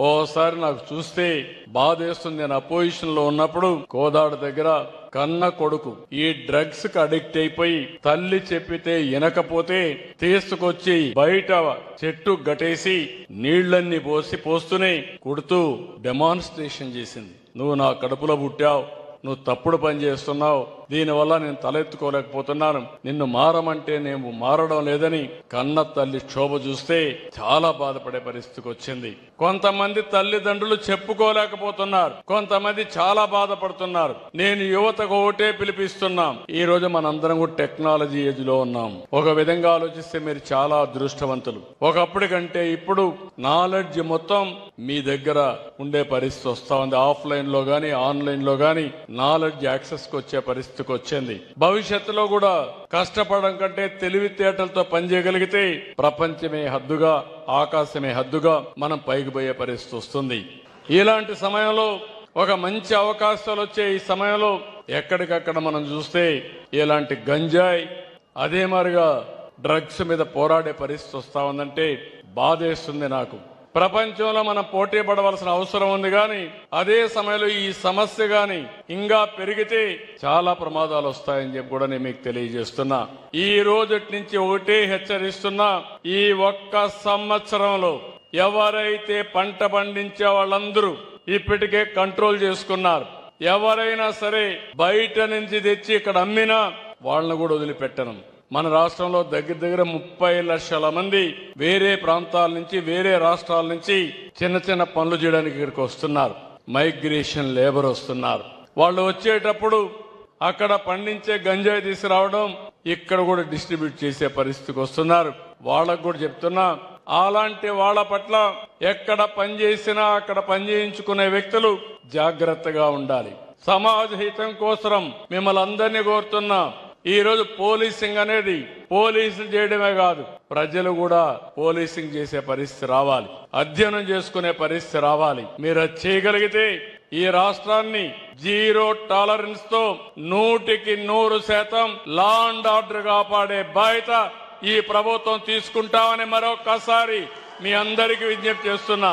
ఓసారి నాకు చూస్తే బాధేస్తుంది. నేను అపోజిషన్లో ఉన్నప్పుడు కోదాడ దగ్గర కన్న కొడుకు ఈ డ్రగ్స్కు అడిక్ట్ అయిపోయి తల్లి చెప్పితే వినకపోతే తీసుకొచ్చి బయట చెట్టు గటేసి నీళ్ళన్నీ పోసి పోస్తూనే కుడుతూ డెమాన్స్ట్రేషన్ చేసింది. నువ్వు నా కడుపులో పుట్టావు. నువ్వు తప్పుడు పని చేస్తున్నావు. దీనివల్ల నేను తలెత్తుకోలేకపోతున్నాను. నిన్ను మారమంటే నేను మారడం లేదని కన్న తల్లి క్షోభ చూస్తే చాలా బాధపడే పరిస్థితికి వచ్చింది. కొంతమంది తల్లిదండ్రులు చెప్పుకోలేకపోతున్నారు. కొంతమంది చాలా బాధపడుతున్నారు. నేను యువతకు ఒకటే పిలిపిస్తున్నాం. ఈ రోజు మనందరం కూడా టెక్నాలజీ ఏజ్లో ఉన్నాం. ఒక విధంగా ఆలోచిస్తే మీరు చాలా అదృష్టవంతులు. ఒకప్పటి కంటే ఇప్పుడు నాలెడ్జ్ మొత్తం మీ దగ్గర ఉండే పరిస్థితి వస్తా ఉంది. ఆఫ్లైన్లో గానీ ఆన్లైన్లో గానీ నాలెడ్జ్ యాక్సెస్కు వచ్చే పరిస్థితికి వచ్చింది. భవిష్యత్తులో కూడా కష్టపడడం కంటే తెలివితేటలతో పనిచేయగలిగితే ప్రపంచమే హద్దుగా ఆకాశమే హద్దుగా మనం పైకి పోయే పరిస్థితి వస్తుంది. ఇలాంటి సమయంలో ఒక మంచి అవకాశాలు వచ్చే ఈ సమయంలో ఎక్కడికక్కడ మనం చూస్తే ఇలాంటి గంజాయి అదే మారిగా డ్రగ్స్ మీద పోరాడే పరిస్థితి వస్తా ఉందంటే బాధేస్తుంది నాకు. ప్రపంచంలో మనం పోటీ పడవలసిన అవసరం ఉంది కానీ అదే సమయంలో ఈ సమస్య కానీ ఇంకా పెరిగితే చాలా ప్రమాదాలు వస్తాయని చెప్పి కూడా నేను మీకు తెలియజేస్తున్నా. ఈ రోజు నుంచి ఒకటే హెచ్చరిస్తున్నా ఈ ఒక్క సంవత్సరంలో ఎవరైతే పంట పండించే వాళ్ళందరూ ఇప్పటికే కంట్రోల్ చేసుకున్నారు ఎవరైనా సరే బయట నుంచి తెచ్చి ఇక్కడ అమ్మినా వాళ్ళని కూడా వదిలిపెట్టను. మన రాష్ట్రంలో దగ్గర దగ్గర ముప్పై లక్షల మంది వేరే ప్రాంతాల నుంచి వేరే రాష్ట్రాల నుంచి చిన్న చిన్న పనులు చేయడానికి ఇక్కడికి వస్తున్నారు. మైగ్రేషన్ లేబర్ వస్తున్నారు. వాళ్ళు వచ్చేటప్పుడు అక్కడ పండించే గంజాయి తీసుకురావడం ఇక్కడ కూడా డిస్ట్రిబ్యూట్ చేసే పరిస్థితికి వస్తున్నారు. వాళ్ళకు కూడా చెప్తున్నా అలాంటి వాళ్ళ పట్ల ఎక్కడ పని చేసినా అక్కడ పని చేయించుకునే వ్యక్తులు జాగ్రత్తగా ఉండాలి. సమాజ హితం కోసం మిమ్మల్ని అందరినీ కోరుతున్నా. ఈరోజు పోలీసింగ్ అనేది పోలీసులు చేయడమే కాదు ప్రజలు కూడా పోలీసింగ్ చేసే పరిస్థితి రావాలి. అధ్యయనం చేసుకునే పరిస్థితి రావాలి. మీరు అది చేయగలిగితే ఈ రాష్ట్రాన్ని జీరో టాలరెన్స్తో నూటికి నూరు శాతం లా అండ్ ఆర్డర్ కాపాడే బాధ్యత ఈ ప్రభుత్వం తీసుకుంటామని మరొకసారి మీ అందరికీ విజ్ఞప్తి చేస్తున్నా.